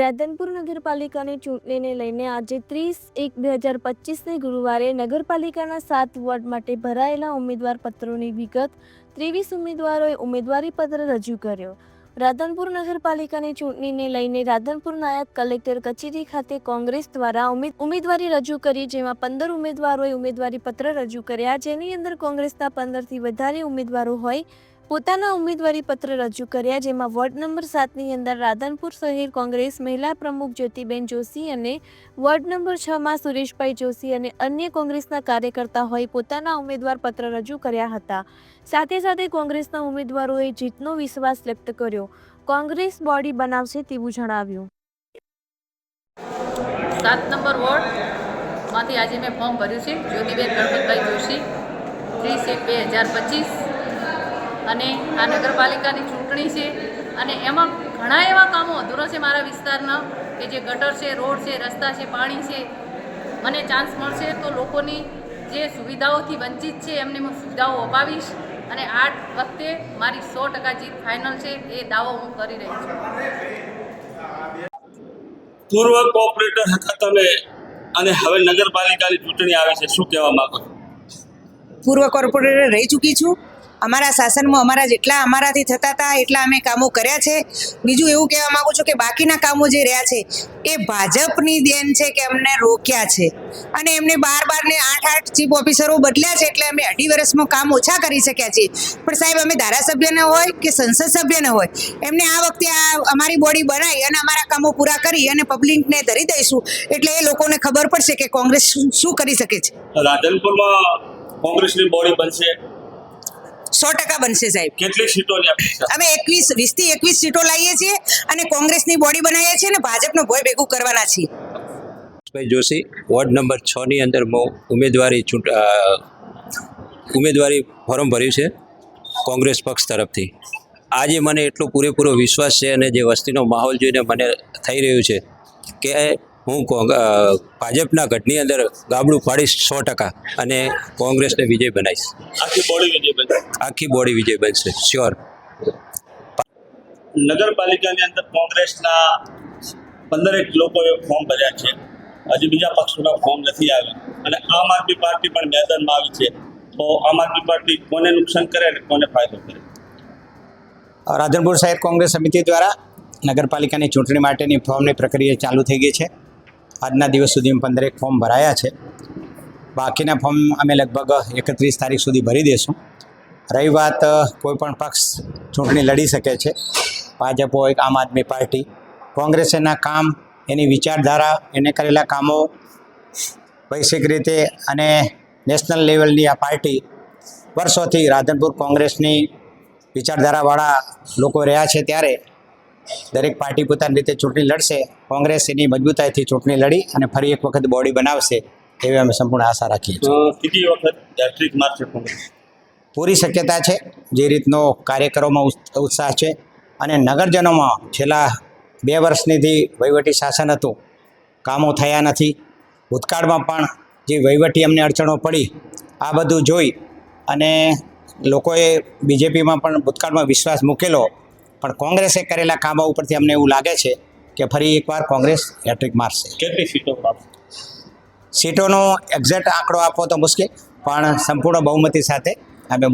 રાધનપુર નગરપાલિકાની ચૂંટણીને લઈને આજે ત્રીસ એક બે હજાર પચીસને ગુરુવારે નગરપાલિકાના સાત વોર્ડ માટે ભરાયેલા ઉમેદવાર પત્રોની વિગત ત્રેવીસ ઉમેદવારોએ ઉમેદવારી પત્ર રજૂ કર્યો. રાધનપુર નગરપાલિકાની ચૂંટણીને લઈને રાધનપુર નાયબ કલેક્ટર કચેરી ખાતે કોંગ્રેસ દ્વારા ઉમેદવારી રજૂ કરી, જેમાં પંદર ઉમેદવારોએ ઉમેદવારી પત્ર રજૂ કર્યા. જેની અંદર કોંગ્રેસના પંદરથી વધારે ઉમેદવારો હોય પોતાના ઉમેદવારી પત્ર રજૂ કર્યા, જેમાં વોર્ડ નંબર સાતની અંદર રાધનપુર શહેર કોંગ્રેસ મહિલા પ્રમુખ જ્યોતિબેન જોશી અને વોર્ડ નંબર છમાં સુરેશભાઈ જોશી અને અન્ય કોંગ્રેસના કાર્યકર્તા હોય પોતાના ઉમેદવાર પત્ર રજૂ કર્યા હતા. સાથે સાથે કોંગ્રેસના ઉમેદવારોએ જીતનો વિશ્વાસ વ્યક્ત કર્યો. કોંગ્રેસ બોડી બનાવશે તેવું જણાવ્યું. સાત નંબર વોર્ડમાંથી આજે મેં ફોર્મ ભર્યું છે જ્યોતિબેન ગણપતભાઈ જોશી, ત્રીસ એક બે હજાર પચીસ. અને આ નગરપાલિકાની ચૂંટણી છે. અને એમાં ઘણા એવા કામો અધૂરા છે મારા વિસ્તારના કે જે ગટર છે રોડ છે રસ્તા છે પાણી છે. મને ચાન્સ મળશે તો લોકોની જે સુવિધાઓથી વંચિત છે એમને હું સુવિધાઓ અપાવીશ. અને આ વખતે મારી સો ટકા જીત ફાઇનલ છે એ દાવો હું કરી રહી છું. પૂર્વ કોઓપરેટર હતા તમે અને હવે નગરપાલિકાની ચૂંટણી આવે છે શું કહેવા માંગો છો? પૂર્વ કોર્પોરેટર રહી ચૂકી છું. અમારા શાસનમાં અમારા જેટલા અમારાથી થતા હતા, એટલા અમે કામો કર્યા છે. બીજું એવું કહેવા માંગુ છું કે બાકીના કામો જે રહ્યા છે, એ ભાજપની દેન છે કે અમને રોક્યા છે. અને એમને બાર બાર ને આઠ આઠ ચીફ ઓફિસરો બદલ્યા છે એટલે અમે અઢી વર્ષમાં કામ ઓછા કરી શક્યા છીએ. પણ સાહેબ, અમે ધારાસભ્યને હોય કે સંસદ સભ્યને હોય, એમને આ વખતે આ અમારી બોડી બનાવી અને અમારા કામો પૂરા કરી અને પબ્લિકને ધરી દઈશું, એટલે એ લોકોને ખબર પડશે કે કોંગ્રેસ શું શું કરી શકે છે. રાધનપુરમાં કોંગ્રેસની બોડી બનશે. સો ટકા બનશે સાહેબ. કેટલી સીટો અમે એકવીસ વીસથી એકવીસ સીટો લાવીએ છીએ અને કોંગ્રેસની બોડી બનાવીએ છીએ અને ભાજપનો ભોય ભેગું કરવાના છીએ. ભાઈ જોશી વોર્ડ નંબર છની અંદર હું ઉમેદવારી ઉમેદવારી ફોર્મ ભર્યું છે કોંગ્રેસ પક્ષ તરફથી. આજે મને એટલો પૂરેપૂરો વિશ્વાસ છે અને જે વસ્તીનો માહોલ જોઈને મને થઈ રહ્યું છે કે હું કોંગ- ભાજપના ગઢની અંદર ગાબડું પાડીશ સો ટકા અને કોંગ્રેસને વિજય બનાવીશ. આખી બોડી વિજય બનશે? આખી બોડી વિજય બનશે શ્યોર નગરપાલિકાની અંદર કોંગ્રેસના પંદરેક લોકોએ ફોર્મ ભર્યા છે. હજી બીજા પક્ષોના ફોર્મ નથી આવ્યા. અને આમ આદમી પાર્ટી પણ મેદાનમાં આવી છે. તો આમ આદમી પાર્ટી કોને નુકસાન કરે અને કોને ફાયદો કરે? રાધનપુર શહેર કોંગ્રેસ સમિતિ દ્વારા નગરપાલિકાની ચૂંટણી માટેની ફોર્મની પ્રક્રિયા ચાલુ થઈ ગઈ છે. આજના દિવસ સુધી પંદરેક ફોર્મ ભરાયા છે. બાકીના ફોર્મ અમે લગભગ એકત્રીસ તારીખ સુધી ભરી દઈશું રહી વાત કોઈપણ કોઈ પણ પક્ષ ચૂંટણી લડી શકે છે. ભાજપ હોય આમ આદમી પાર્ટી, કોંગ્રેસ એના કામ, એની વિચારધારા, એને કરેલા કામો વૈશ્વિક રીતે અને નેશનલ લેવલની આ પાર્ટી વર્ષોથી રાધનપુર કોંગ્રેસની વિચારધારાવાળા લોકો રહ્યા છે ત્યારે દરેક પાર્ટી પોતાની રીતે ચૂંટણી લડશે કોંગ્રેસ એની મજબૂતાઈથી ચૂંટણી લડી અને ફરી એક વખત બોડી બનાવશે એવી અમે સંપૂર્ણ આશા રાખીએ છીએ. વખત પૂરી શક્યતા છે જે રીતનો કાર્યકરોમાં ઉત્સ- ઉત્સાહ છે અને નગરજનોમાં છેલ્લા બે વર્ષનીથી વહીવટી શાસન હતું કામો થયા નથી. ભૂતકાળમાં પણ જે વહીવટી અમને અડચણો પડી આ બધું જોઈ અને લોકોએ બીજેપીમાં પણ ભૂતકાળમાં વિશ્વાસ મૂકેલો પણ કોંગ્રેસે કરેલા કામો ઉપરથી અમને એવું લાગે છે કે ફરી એકવાર કોંગ્રેસ હેટ્રિક મારશે. કેટલી સીટો સીટોનો એક્ઝેક્ટ આંકડો આપવો તો મુશ્કેલ પણ સંપૂર્ણ બહુમતી સાથે